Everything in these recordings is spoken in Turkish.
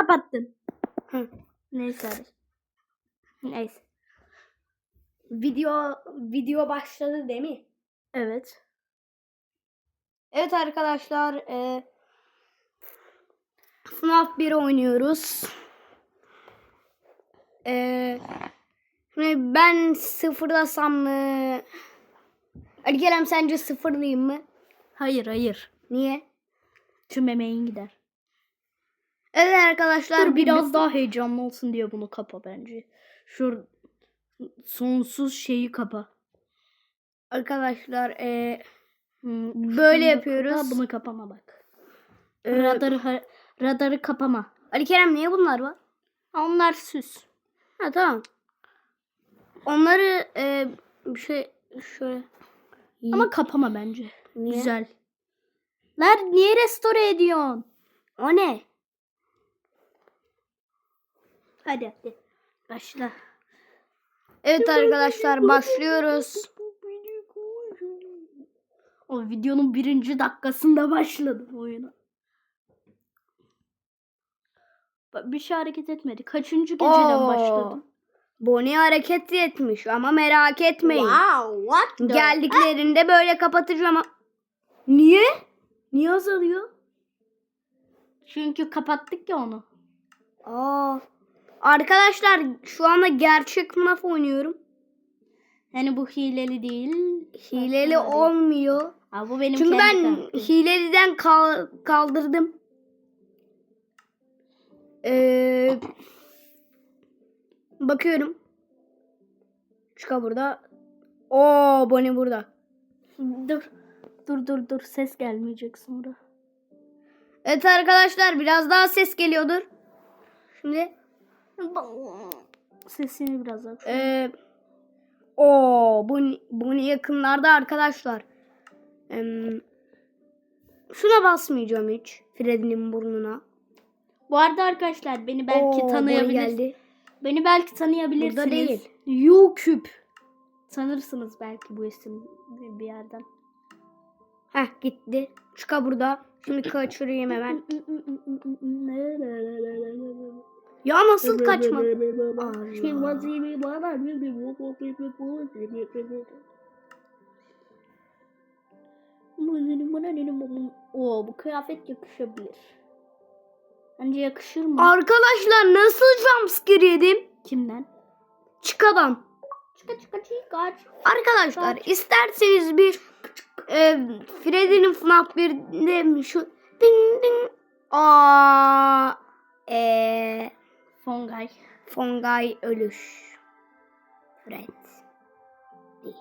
kapattın? Hı. Neyse hadi. Neyse. Video video başladı değil mi? Evet. Evet arkadaşlar e, FNAF 1 oynuyoruz. E, şimdi ben sıfırlasam mı? Ali Kerem sence sıfırlayayım mı? Hayır hayır. Niye? Tüm emeğin gider. Evet arkadaşlar Dur bir- biraz daha heyecanlı olsun diye bunu kapa bence. Şu sonsuz şeyi kapa. arkadaşlar e, Hmm, Böyle şunu da yapıyoruz. Kapa, bunu kapama bak. e, Radarı radarı kapama. Ali Kerem niye bunlar var? Ha, Onlar süs. Ha tamam. Onları e, bir şey şöyle Ama kapama bence. Niye? Güzel. Lan niye restore ediyorsun? o ne? Hadi. Başla. Evet arkadaşlar başlıyoruz. O videonun birinci dakikasında başladı bu oyuna. Bir şey hareket etmedi. Kaçıncı geceden Oo. başladı? Bonnie hareket etmiş ama merak etmeyin. what Geldiklerinde böyle kapatacağım ama... Niye? Niye azalıyor? Çünkü kapattık ya onu. Aa. Arkadaşlar şu anda gerçek FNAF oynuyorum. Yani bu hileli değil. Hileli Farklı olmuyor. Ha, bu benim Çünkü ben kartım. hileliden kal- kaldırdım. Ee, bakıyorum. Çıka burada. Oo Bonnie burada. Dur. Dur dur dur. Ses gelmeyecek sonra. Evet arkadaşlar biraz daha ses geliyordur. Şimdi Sesini biraz aç. Ee, o bu bunu yakınlarda arkadaşlar. Em, şuna basmayacağım hiç. Freddy'nin burnuna. Bu arada arkadaşlar beni belki Oo, tanıyabilirsiniz. Beni belki tanıyabilirsiniz. Burada değil. YouTube. Sanırsınız belki bu isim bir yerden. Heh gitti. Çıka burada. Şimdi kaçırayım hemen. Ya nasıl kaçma? Oo bu kıyafet yakışabilir. Bence yakışır mı? Arkadaşlar nasıl jumpscare yedim? Kimden? Çıkadan. Çıka çıka çıka. Arkadaşlar isterseniz bir e, Freddy'nin FNAF 1'de şu ding ding aa e, Fongay. Fongay ölüş. Fred. Değil.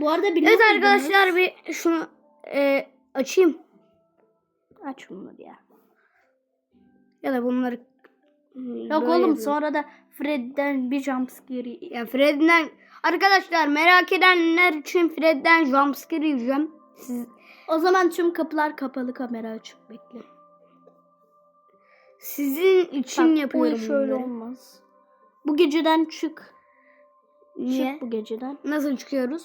Bu arada biliyor Evet muydunuz? arkadaşlar bir şunu e, açayım. Aç bunları ya. Ya da bunları Yok böyle oğlum yapayım. sonra da Fred'den bir jumpscare. Ya Fred'den arkadaşlar merak edenler için Fred'den jumpscare yiyeceğim. Siz O zaman tüm kapılar kapalı kamera açık bekle. Sizin için Bak, bu yapıyorum iş öyle bunları. olmaz. Bu geceden çık. Niye? Çık bu geceden. Nasıl çıkıyoruz?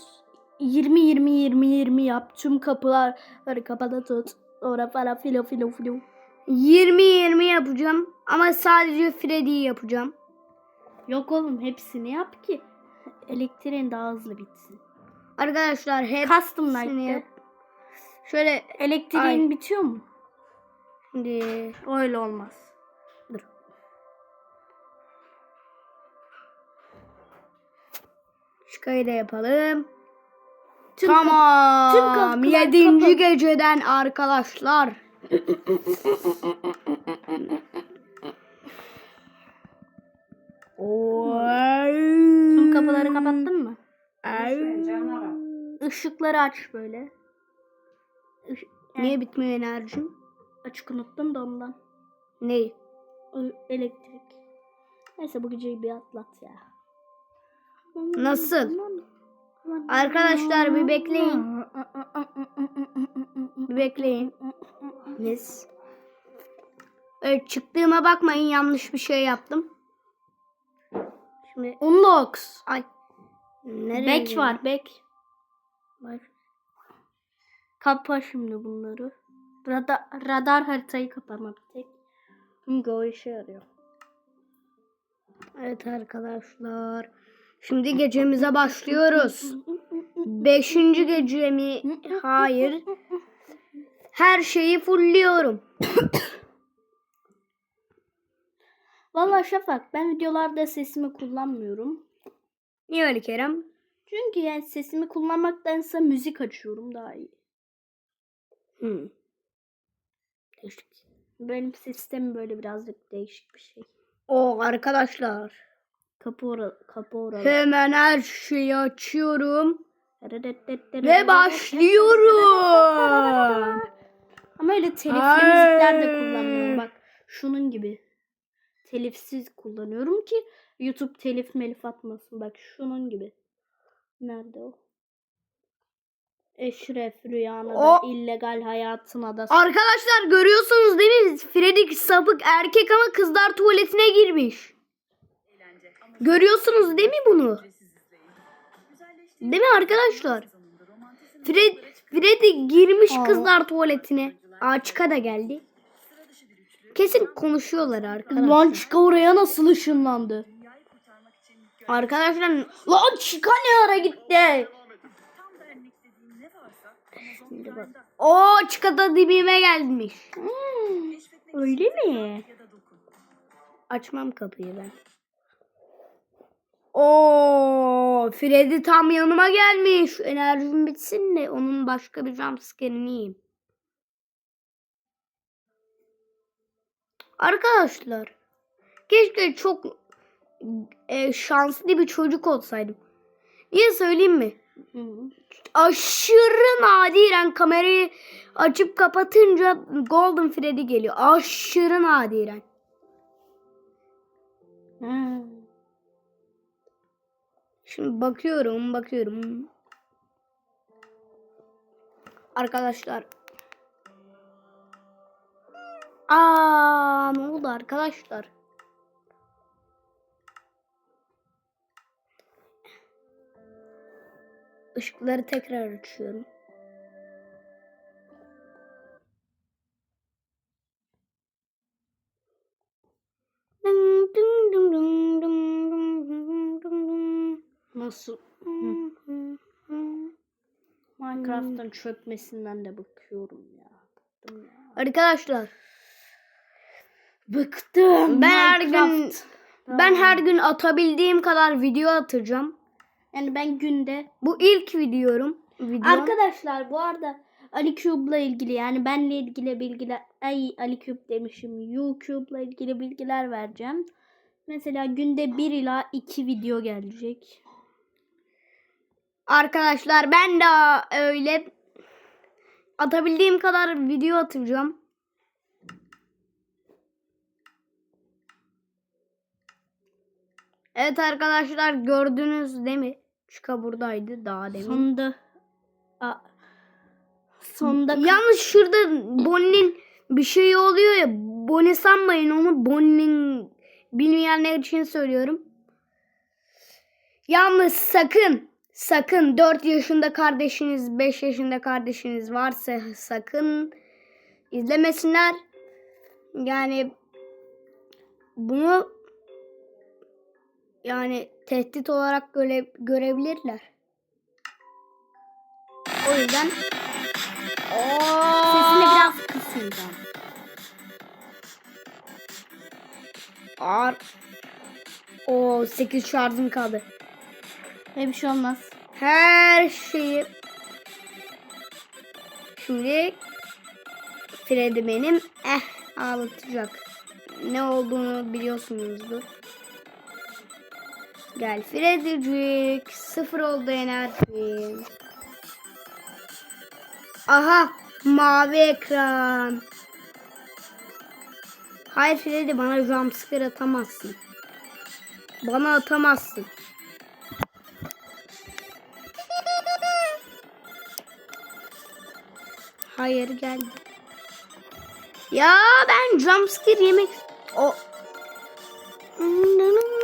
20 20 20 20 yap. Tüm kapıları kapalı tut. Ora para filo filo filo. 20-20 yapacağım ama sadece Freddy'yi yapacağım. Yok oğlum hepsini yap ki elektriğin daha hızlı bitsin. Arkadaşlar hep Custom. Night'te Şöyle elektriğin Ay. bitiyor mu? şimdi Öyle olmaz. Da yapalım. Tüm tamam. tüm kapılar Yedinci kapalı. geceden arkadaşlar. tüm kapıları kapattın mı? Ay. Işıkları aç böyle. Iş- Niye bitmiyor enerjim? Açık unuttum da ondan. Ne? Ö- Elektrik. Neyse bu geceyi bir atlat ya. Nasıl? Arkadaşlar bir bekleyin. Bir bekleyin. Yes. Evet çıktığıma bakmayın yanlış bir şey yaptım. Şimdi Unlox. ay. Nereye Bek gidiyor? var bek. Var. Kapa şimdi bunları. Radar, radar haritayı kapama bir tek. Çünkü o işe yarıyor. Evet arkadaşlar. Şimdi gecemize başlıyoruz. Beşinci gece mi? Hayır. Her şeyi fullliyorum. Vallahi Şafak ben videolarda sesimi kullanmıyorum. Niye öyle Kerem? Çünkü yani sesimi kullanmaktansa müzik açıyorum daha iyi. Hmm. Değişik. Benim sistemim böyle birazcık değişik bir şey. O arkadaşlar. Kapı ora kapı oralı. Hemen her şeyi açıyorum. Ve başlıyorum. Ama öyle telifli Ay. müzikler de kullanmıyorum. Bak şunun gibi. Telifsiz kullanıyorum ki YouTube telif melif atmasın. Bak şunun gibi. Nerede o? Eşref rüyana da O- illegal hayatına da Arkadaşlar görüyorsunuz değil mi? Freddy sapık erkek ama kızlar tuvaletine girmiş. Görüyorsunuz değil mi bunu? Değil mi arkadaşlar? Fred, Freddy girmiş Aa. kızlar tuvaletine. Açka da geldi. Kesin konuşuyorlar arkadaşlar. Lan Chica oraya nasıl ışınlandı? Arkadaşlar Lan Chica ne ara gitti? O çıkada dibime gelmiş. Hmm, öyle mi? Açmam kapıyı ben. Oo, Freddy tam yanıma gelmiş. Enerjim bitsin de onun başka bir jumpscare'ini yiyeyim. Arkadaşlar, keşke çok e, şanslı bir çocuk olsaydım. Niye söyleyeyim mi? Aşırı nadiren kamerayı açıp kapatınca Golden Freddy geliyor. Aşırı nadiren. Hı. Şimdi bakıyorum, bakıyorum. Arkadaşlar. Aa, ne oldu arkadaşlar? Işıkları tekrar açıyorum. Nasıl? Minecraft'ın çökmesinden de bakıyorum ya. Bıktım ya. Arkadaşlar Bıktım. Ben her gün- ben her gün atabildiğim kadar video atacağım. yani ben günde Bu ilk videom. Videom. Arkadaşlar bu arada Ali Cube'la ilgili yani benle ilgili bilgiler ay Ali Cube demişim YouTube'la ilgili bilgiler vereceğim. Mesela günde 1 ila 2 video gelecek. Arkadaşlar ben de öyle atabildiğim kadar video atacağım. Evet arkadaşlar gördünüz değil mi? Çıka buradaydı daha demin. Sonunda a, sonunda Yalnız şurada Bonnie'nin bir şey oluyor ya. Bonnie sanmayın onu Bonnie'nin bilmeyenler için söylüyorum. Yalnız sakın sakın 4 yaşında kardeşiniz 5 yaşında kardeşiniz varsa sakın izlemesinler. Yani bunu yani tehdit olarak göre, görebilirler. O yüzden sesini biraz ben. Ağır. O 8 şarjım kaldı. Ne bir şey olmaz. Her şeyi şimdi Freddy benim eh ağlatacak. Ne olduğunu biliyorsunuzdur. Gel Freddy'cik. Sıfır oldu enerji. Aha mavi ekran. Hayır Freddy bana jumpscare atamazsın. Bana atamazsın. Hayır geldi. Ya ben jumpscare yemek... O... Hı.